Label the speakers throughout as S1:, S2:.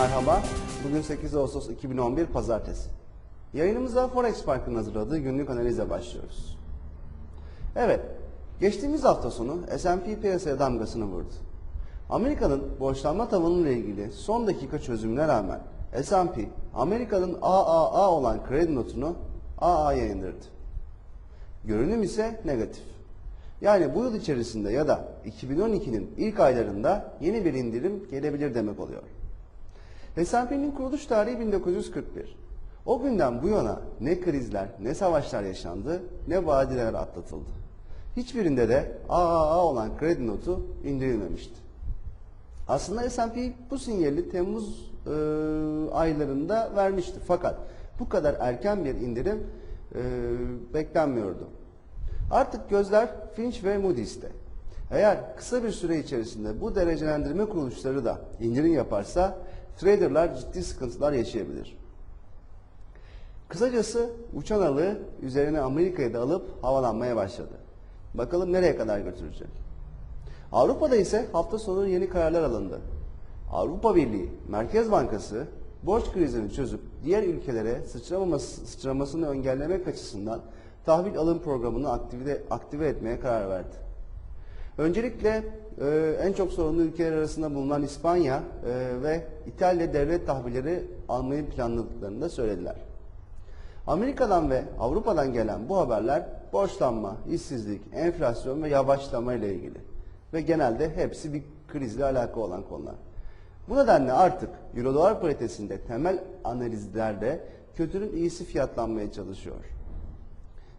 S1: Merhaba, bugün 8 Ağustos 2011 Pazartesi. Yayınımıza Forex Park'ın hazırladığı günlük analize başlıyoruz. Evet, geçtiğimiz hafta sonu S&P piyasaya damgasını vurdu. Amerika'nın borçlanma tavanıyla ilgili son dakika çözümüne rağmen S&P, Amerika'nın AAA olan kredi notunu AA'ya indirdi. Görünüm ise negatif. Yani bu yıl içerisinde ya da 2012'nin ilk aylarında yeni bir indirim gelebilir demek oluyor. S&P'nin kuruluş tarihi 1941. O günden bu yana ne krizler, ne savaşlar yaşandı, ne vadiler atlatıldı. Hiçbirinde de AAA olan kredi notu indirilmemişti. Aslında S&P bu sinyali Temmuz e, aylarında vermişti. Fakat bu kadar erken bir indirim e, beklenmiyordu. Artık gözler Finch ve Moody's'te. Eğer kısa bir süre içerisinde bu derecelendirme kuruluşları da indirim yaparsa traderlar ciddi sıkıntılar yaşayabilir. Kısacası uçan alı üzerine Amerika'yı da alıp havalanmaya başladı. Bakalım nereye kadar götürecek. Avrupa'da ise hafta sonu yeni kararlar alındı. Avrupa Birliği Merkez Bankası borç krizini çözüp diğer ülkelere sıçramaması, sıçramasını engellemek açısından tahvil alım programını aktive, aktive etmeye karar verdi. Öncelikle e, en çok sorunlu ülkeler arasında bulunan İspanya e, ve İtalya devlet tahvilleri almayı planladıklarını da söylediler. Amerika'dan ve Avrupa'dan gelen bu haberler borçlanma, işsizlik, enflasyon ve yavaşlama ile ilgili ve genelde hepsi bir krizle alakalı olan konular. Bu nedenle artık Euro-Dolar paritesinde temel analizlerde kötünün iyisi fiyatlanmaya çalışıyor.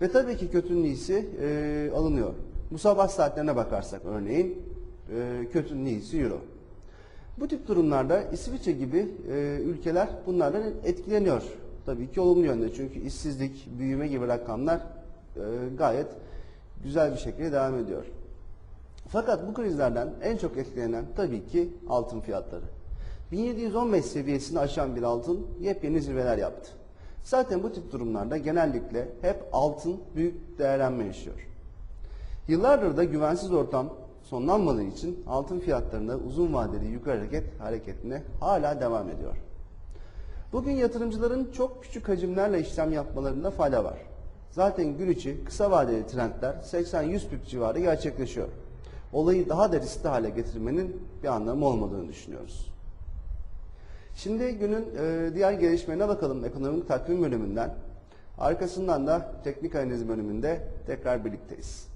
S1: Ve tabii ki kötünün iyisi e, alınıyor. Bu sabah saatlerine bakarsak örneğin e, kötünün iyisi Euro. Bu tip durumlarda İsviçre gibi e, ülkeler bunlardan etkileniyor. Tabii ki olumlu yönde çünkü işsizlik, büyüme gibi rakamlar e, gayet güzel bir şekilde devam ediyor. Fakat bu krizlerden en çok etkilenen tabii ki altın fiyatları. 1715 seviyesini aşan bir altın yepyeni zirveler yaptı. Zaten bu tip durumlarda genellikle hep altın büyük değerlenme yaşıyor. Yıllardır da güvensiz ortam sonlanmadığı için altın fiyatlarında uzun vadeli yukarı hareket hareketine hala devam ediyor. Bugün yatırımcıların çok küçük hacimlerle işlem yapmalarında fayda var. Zaten gün içi kısa vadeli trendler 80-100 pip civarı gerçekleşiyor. Olayı daha da riskli hale getirmenin bir anlamı olmadığını düşünüyoruz. Şimdi günün e, diğer gelişmelerine bakalım ekonomik takvim bölümünden. Arkasından da teknik analiz bölümünde tekrar birlikteyiz.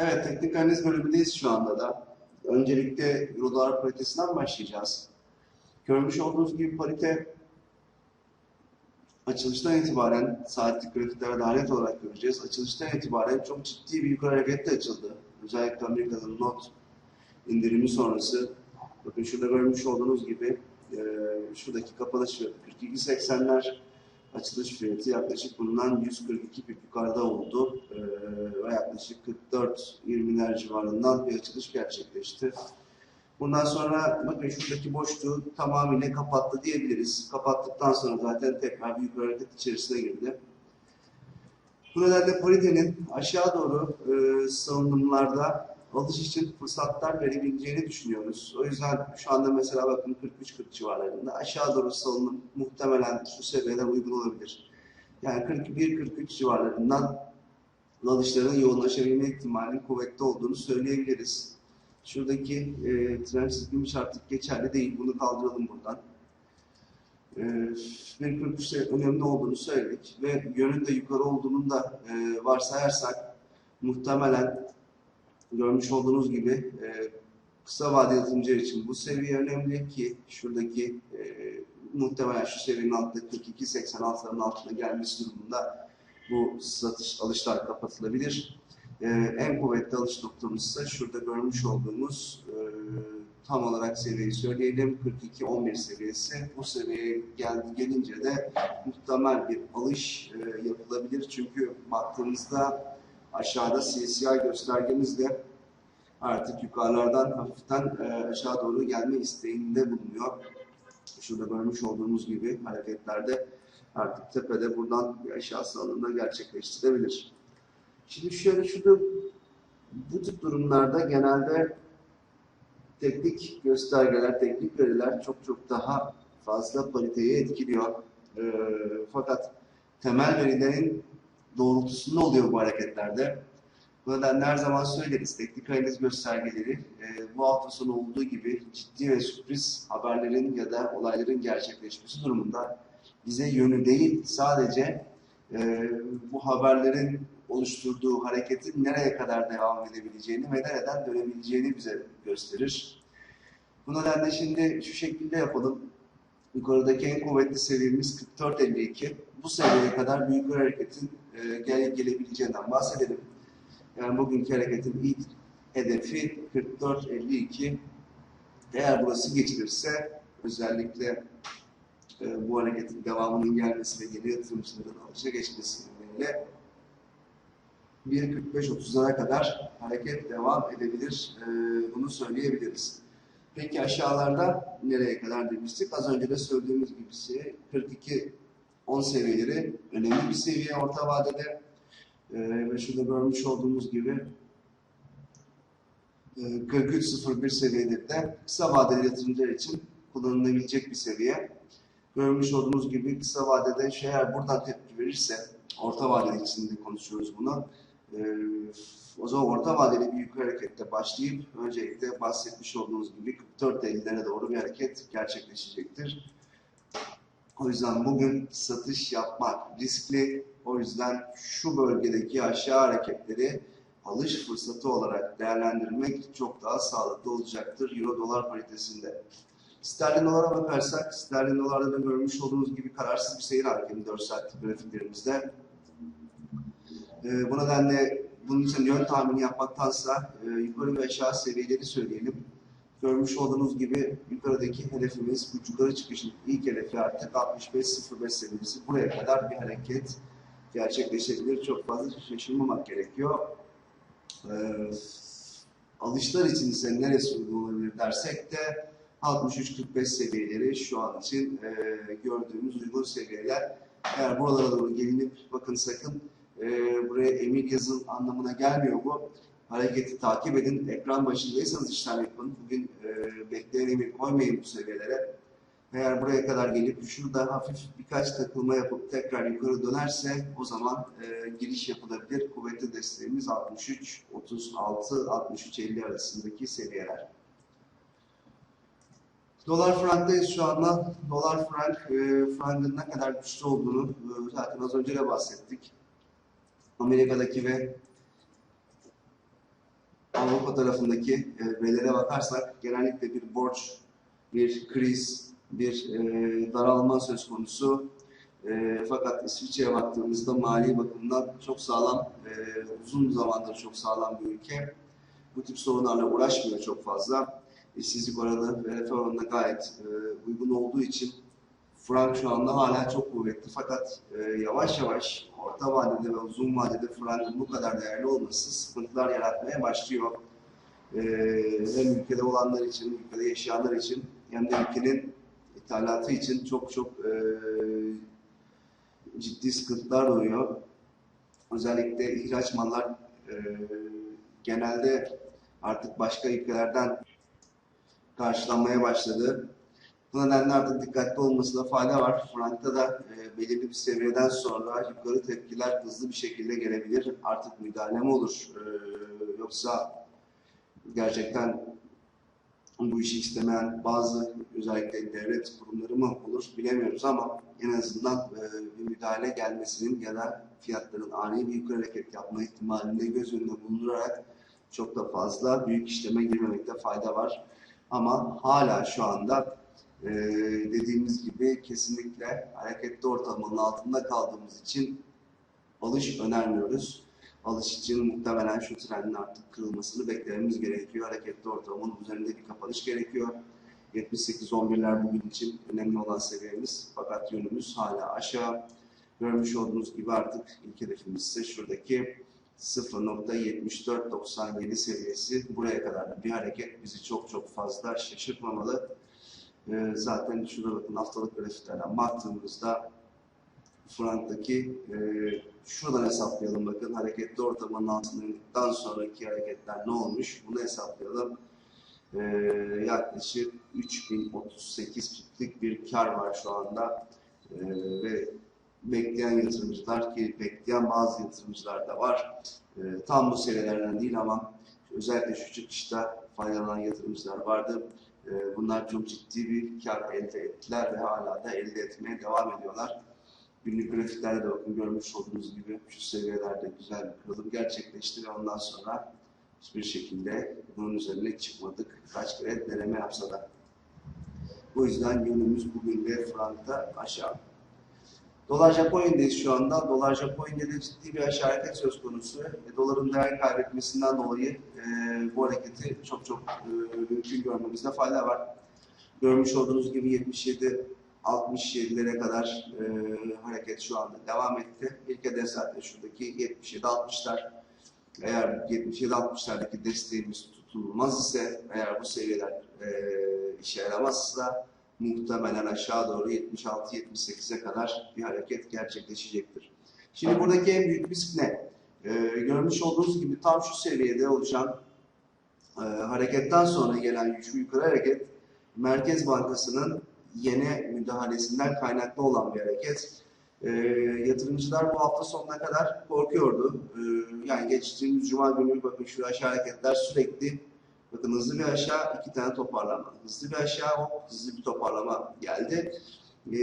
S1: Evet, teknik analiz bölümündeyiz şu anda da. Öncelikle Euro-Dolar paritesinden başlayacağız. Görmüş olduğunuz gibi parite açılıştan itibaren saatlik grafiklere daha olarak göreceğiz. Açılıştan itibaren çok ciddi bir yukarı hareketle açıldı. Özellikle Amerika'nın not indirimi sonrası. Bakın şurada görmüş olduğunuz gibi e, şuradaki kapanış fiyatı 42.80'ler açılış fiyatı yaklaşık bundan 142 pip yukarıda oldu ee, ve yaklaşık 44-20'ler civarından bir açılış gerçekleşti. Bundan sonra bakın şuradaki boşluğu tamamıyla kapattı diyebiliriz. Kapattıktan sonra zaten tekrar yukarı hareket içerisine girdi. Bu nedenle paritenin aşağı doğru e, salınımlarda alış için fırsatlar verebileceğini düşünüyoruz. O yüzden şu anda mesela bakın 43-40 civarlarında aşağı doğru salınım muhtemelen şu seviyeden uygun olabilir. Yani 41-43 civarlarından alışların yoğunlaşabilme ihtimalinin kuvvetli olduğunu söyleyebiliriz. Şuradaki e, trend çizgimiz artık geçerli değil. Bunu kaldıralım buradan. E, 1.43'te önemli olduğunu söyledik ve yönün de yukarı olduğunu da e, varsayarsak muhtemelen görmüş olduğunuz gibi e,
S2: Kısa vadeli yatırımcılar için bu seviye önemli ki şuradaki e, muhtemelen şu seviyenin altında 42.86'ların altına gelmesi durumunda bu satış alışlar kapatılabilir. E, en kuvvetli alış noktamız ise şurada görmüş olduğumuz e, tam olarak seviyeyi söyleyelim 42-11 seviyesi. Bu seviyeye geldi gelince de muhtemel bir alış e, yapılabilir. Çünkü baktığımızda aşağıda CCI göstergemiz de artık yukarılardan hafiften e, aşağı doğru gelme isteğinde bulunuyor. Şurada görmüş olduğumuz gibi hareketlerde artık tepede buradan bir aşağısı alımda gerçekleştirebilir. Şimdi şöyle şurada bu tip durumlarda genelde teknik göstergeler, teknik veriler çok çok daha fazla pariteyi etkiliyor. E, fakat temel verilerin doğrultusunda oluyor bu hareketlerde. Bu nedenle her zaman söyleriz. Teknik analiz göstergeleri e, bu hafta sonu olduğu gibi ciddi ve sürpriz haberlerin ya da olayların gerçekleşmesi durumunda bize yönü değil sadece e, bu haberlerin oluşturduğu hareketin nereye kadar devam edebileceğini ve nereden dönebileceğini bize gösterir. Bu nedenle şimdi şu şekilde yapalım. Yukarıdaki en kuvvetli seviyemiz 44.52. Bu seviyeye kadar büyük bir hareketin e, gel gelebileceğinden bahsedelim. Yani bugünkü hareketin ilk hedefi 44.52. Eğer burası geçilirse özellikle e, bu hareketin devamının gelmesi ve yeni yatırımcıların alışa geçmesi nedeniyle 1.45-30'lara kadar hareket devam edebilir. E, bunu söyleyebiliriz. Peki aşağılarda nereye kadar demiştik? Az önce de söylediğimiz gibi 42 10 seviyeleri önemli bir seviye orta vadede. Ee, ve şurada görmüş olduğumuz gibi e, 43.01 seviyeleri de kısa vadeli yatırımcılar için kullanılabilecek bir seviye. Görmüş olduğunuz gibi kısa vadede eğer buradan tepki verirse, orta vadeli için de konuşuyoruz bunu. E, o zaman orta vadeli bir yukarı harekette başlayıp öncelikle bahsetmiş olduğunuz gibi 44.50'lere doğru bir hareket gerçekleşecektir. O yüzden bugün satış yapmak riskli. O yüzden şu bölgedeki aşağı hareketleri alış fırsatı olarak değerlendirmek çok daha sağlıklı olacaktır Euro dolar paritesinde. Sterlin dolara bakarsak, sterlin dolarda da görmüş olduğunuz gibi kararsız bir seyir hakimi 4 saatlik grafiklerimizde. Ee, bu nedenle bunun için yön tahmini yapmaktansa e, yukarı ve aşağı seviyeleri söyleyelim. Görmüş olduğunuz gibi yukarıdaki hedefimiz, bu yukarı çıkışın ilk hedefi artık 65.05 seviyesi. Buraya kadar bir hareket gerçekleşebilir. Çok fazla şaşırmamak gerekiyor. Ee, alışlar için ise neresi uygun olabilir dersek de 63-45 seviyeleri şu an için e, gördüğümüz uygun seviyeler. Eğer buralara doğru gelinip bakın sakın e, buraya emir yazın anlamına gelmiyor bu. Hareketi takip edin. Ekran başındaysanız işlem yapın. Bugün e, bekleyen emir koymayın bu seviyelere. Eğer buraya kadar gelip şurada hafif birkaç takılma yapıp tekrar yukarı dönerse o zaman e, giriş yapılabilir. Kuvvetli desteğimiz 63, 36, 63, 50 arasındaki seviyeler. Dolar franktayız şu anda. Dolar frank, e, frankın ne kadar güçlü olduğunu e, zaten az önce de bahsettik. Amerika'daki ve Avrupa tarafındaki e, bakarsak genellikle bir borç, bir kriz, bir e, daralma söz konusu. E, fakat İsviçre'ye baktığımızda mali bakımdan çok sağlam, e, uzun zamandır çok sağlam bir ülke. Bu tip sorunlarla uğraşmıyor çok fazla. İşsizlik oranı ve refah oranına gayet uygun olduğu için frank şu anda hala çok kuvvetli. Fakat yavaş yavaş orta vadede ve uzun vadede frankın bu kadar değerli olması sıkıntılar yaratmaya başlıyor. E, hem ülkede olanlar için, ülkede yaşayanlar için hem de ülkenin ithalatı için çok çok e, ciddi sıkıntılar doğuyor. Özellikle ihraç mallar e, genelde artık başka ülkelerden karşılanmaya başladı. Bu nedenle artık dikkatli olmasına fayda var. Frank'ta da e, belirli bir seviyeden sonra yukarı tepkiler hızlı bir şekilde gelebilir. Artık müdahale mi olur? E, yoksa gerçekten bu işi istemeyen bazı özellikle devlet kurumları mı olur bilemiyoruz ama en azından e, bir müdahale gelmesinin ya da fiyatların ani bir yukarı hareket yapma ihtimalini göz önünde bulundurarak çok da fazla büyük işleme girmemekte fayda var. Ama hala şu anda e, dediğimiz gibi kesinlikle hareketli ortalamanın altında kaldığımız için alış önermiyoruz. Alış için muhtemelen şu trendin artık kırılmasını beklememiz gerekiyor. Hareketli ortalamanın üzerinde bir kapanış gerekiyor. 78-11'ler bugün için önemli olan seviyemiz. Fakat yönümüz hala aşağı. Görmüş olduğunuz gibi artık ilk hedefimiz ise şuradaki 0.7497 seviyesi. Buraya kadar da bir hareket bizi çok çok fazla şaşırtmamalı. Ee, zaten şurada bakın haftalık grafiklerden baktığımızda Frank'taki e, şuradan hesaplayalım bakın hareketli ortamının altında indikten sonraki hareketler ne olmuş bunu hesaplayalım. Ee, yaklaşık 3038 piplik bir kar var şu anda Ee, ve bekleyen yatırımcılar ki bekleyen bazı yatırımcılar da var. Ee, tam bu seviyelerden değil ama özellikle şu çıkışta faydalanan yatırımcılar vardı. Ee, bunlar çok ciddi bir kar elde ettiler ve hala da elde etmeye devam ediyorlar. Günlük grafiklerde de bakın görmüş olduğunuz gibi şu seviyelerde güzel bir kırılım gerçekleşti ve ondan sonra hiçbir şekilde bunun üzerine çıkmadık. Kaç kere deneme yapsa da. Bu yüzden yönümüz bugün de frankta aşağı. Dolar Japonya'dayız şu anda. Dolar Japonya'da ciddi bir aşağı hareket söz konusu. E, doların değer kaybetmesinden dolayı e, bu hareketi çok çok e, mümkün görmemizde fayda var. Görmüş olduğunuz gibi 77 67'lere kadar e, hareket şu anda devam etti. İlk hedef zaten şuradaki 77-60'lar. Eğer 77-60'lardaki desteğimiz tutulmaz ise, eğer bu seviyeler e, işe yaramazsa muhtemelen aşağı doğru 76-78'e kadar bir hareket gerçekleşecektir. Şimdi buradaki en büyük risk ne? E, görmüş olduğunuz gibi tam şu seviyede oluşan e, hareketten sonra gelen şu yukarı hareket Merkez Bankası'nın yeni müdahalesinden kaynaklı olan bir hareket. E, yatırımcılar bu hafta sonuna kadar korkuyordu. E, yani geçtiğimiz cuma günü bakın şu aşağı hareketler sürekli bakın hızlı bir aşağı iki tane toparlama. Hızlı bir aşağı hop hızlı bir toparlama geldi. E,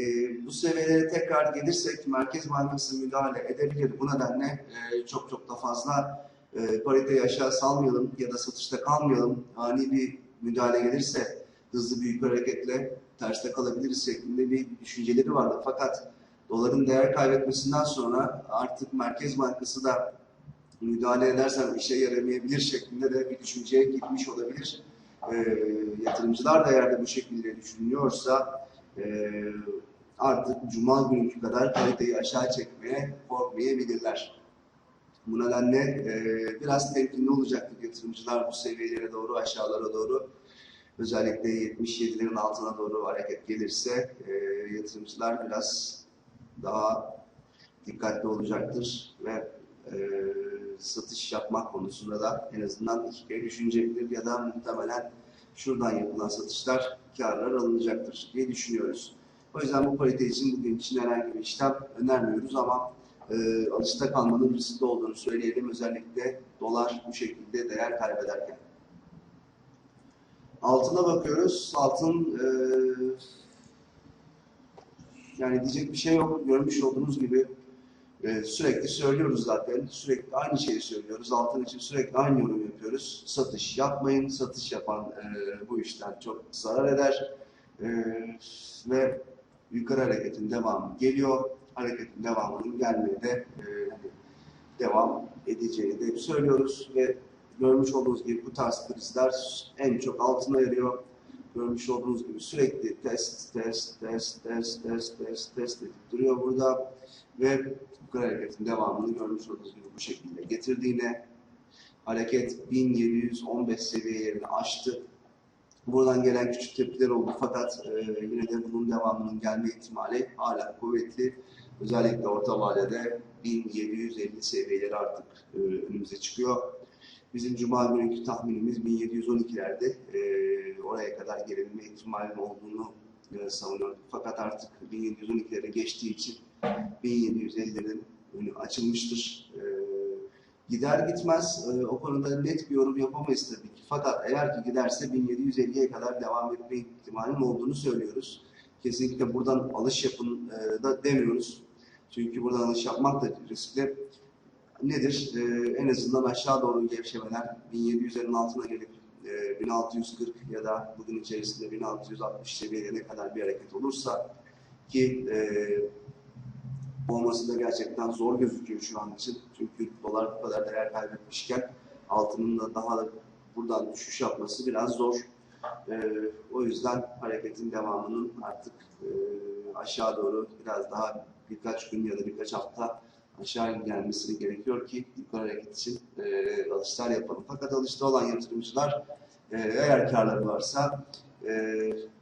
S2: bu seviyelere tekrar gelirsek Merkez Bankası müdahale edebilir. Bu nedenle e, çok çok da fazla e, pariteyi aşağı salmayalım ya da satışta kalmayalım. Ani bir müdahale gelirse hızlı bir yukarı hareketle terste kalabiliriz şeklinde bir düşünceleri vardı. Fakat doların değer kaybetmesinden sonra artık Merkez Bankası da müdahale edersem işe yaramayabilir şeklinde de bir düşünceye gitmiş olabilir. E, yatırımcılar da eğer de bu şekilde düşünüyorsa e, artık Cuma günkü kadar kaliteyi aşağı çekmeye korkmayabilirler. Bu nedenle e, biraz temkinli olacaktır yatırımcılar bu seviyelere doğru, aşağılara doğru özellikle 77'lerin altına doğru hareket gelirse e, yatırımcılar biraz daha dikkatli olacaktır ve e, satış yapmak konusunda da en azından iki kere düşünecektir ya da muhtemelen şuradan yapılan satışlar karlar alınacaktır diye düşünüyoruz. O yüzden bu parite için bugün için herhangi bir işlem önermiyoruz ama e, alışta kalmanın riskli olduğunu söyleyelim. Özellikle dolar bu şekilde değer kaybederken. Altına bakıyoruz. Altın e, yani diyecek bir şey yok. Görmüş olduğunuz gibi e, sürekli söylüyoruz zaten. Sürekli aynı şeyi söylüyoruz. Altın için sürekli aynı yorum yapıyoruz. Satış yapmayın. Satış yapan e, bu işten çok zarar eder. E, ve yukarı hareketin devamı geliyor. Hareketin devamının gelmeye de e, devam edeceğini de söylüyoruz ve görmüş olduğunuz gibi bu tarz krizler en çok altına yarıyor. Görmüş olduğunuz gibi sürekli test, test, test, test, test, test, test edip duruyor burada. Ve bu hareketin devamını görmüş olduğunuz gibi bu şekilde getirdiğine hareket 1715 seviyelerini aştı. Buradan gelen küçük tepkiler oldu fakat e, yine de bunun devamının gelme ihtimali hala kuvvetli. Özellikle orta vadede 1750 seviyeleri artık e, önümüze çıkıyor. Bizim Cuma günkü tahminimiz 1712'lerde. E, oraya kadar gelebilme ihtimalinin olduğunu e, savunuyorum. Fakat artık 1712'lere geçtiği için 1750'lerin önü açılmıştır. E, gider gitmez e, o konuda net bir yorum yapamayız tabii ki. Fakat eğer ki giderse 1750'ye kadar devam etme ihtimalinin olduğunu söylüyoruz. Kesinlikle buradan alış yapın e, da demiyoruz. Çünkü buradan alış yapmak da riskli. Nedir? Ee, en azından aşağı doğru gevşemeler 1700'lerin altına gelip e, 1640 ya da bugün içerisinde 1660 seviyelerine kadar bir hareket olursa ki e, olması da gerçekten zor gözüküyor şu an için. Çünkü dolar bu kadar değer kaybetmişken altının da daha da buradan düşüş yapması biraz zor. Ee, o yüzden hareketin devamının artık e, aşağı doğru biraz daha birkaç gün ya da birkaç hafta aşağı gelmesi gerekiyor ki yukarı hareket için e, alışlar yapalım. Fakat alışta olan yatırımcılar e, eğer karları varsa e,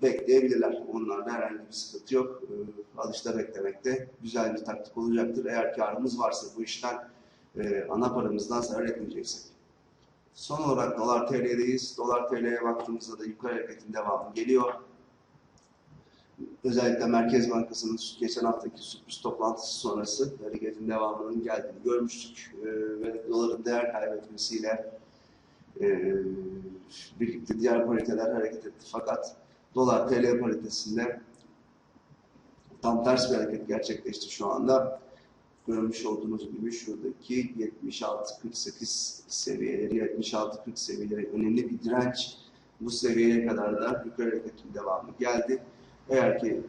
S2: bekleyebilirler. Onlarda herhangi bir sıkıntı yok. E, alışta beklemekte güzel bir taktik olacaktır. Eğer karımız varsa bu işten e, ana paramızdan zarar etmeyeceksek. Son olarak dolar TL'deyiz. Dolar TL'ye baktığımızda da yukarı hareketin devamı geliyor. Özellikle Merkez Bankası'nın geçen haftaki sürpriz toplantısı sonrası hareketin devamının geldiğini görmüştük. Ee, ve doların değer kaybetmesiyle e, birlikte diğer pariteler hareket etti. Fakat dolar TL paritesinde tam ters bir hareket gerçekleşti şu anda görmüş olduğunuz gibi şuradaki 76-48 seviyeleri, 76-40 seviyeleri önemli bir direnç. Bu seviyeye kadar da yukarı hareketin devamı geldi. Eğer ki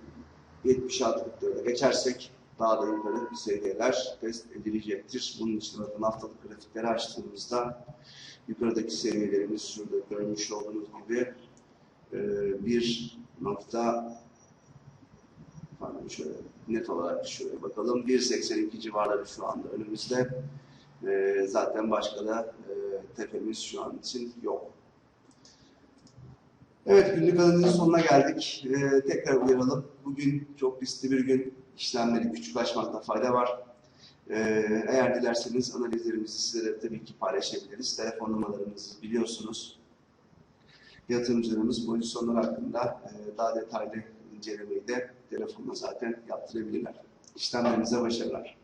S2: 76-40'lara geçersek daha da yukarı seviyeler test edilecektir. Bunun için bakın haftalık grafikleri açtığımızda yukarıdaki seviyelerimiz şurada görmüş olduğunuz gibi e, bir nokta pardon şöyle net olarak şöyle bakalım 1.82 civarları şu anda önümüzde. Ee, zaten başka da e, tepemiz şu an için yok. Evet günlük analizin sonuna geldik. Ee, tekrar uyaralım. Bugün çok riskli bir gün. İşlemleri küçük açmakta fayda var. Ee, eğer dilerseniz analizlerimizi sizlere tabii ki paylaşabiliriz. Telefon numaralarımızı biliyorsunuz. Yatırımcılarımız pozisyonlar hakkında e, daha detaylı incelemeyi de telefonla zaten yaptırabilirler. İşlemlerinize başarılar.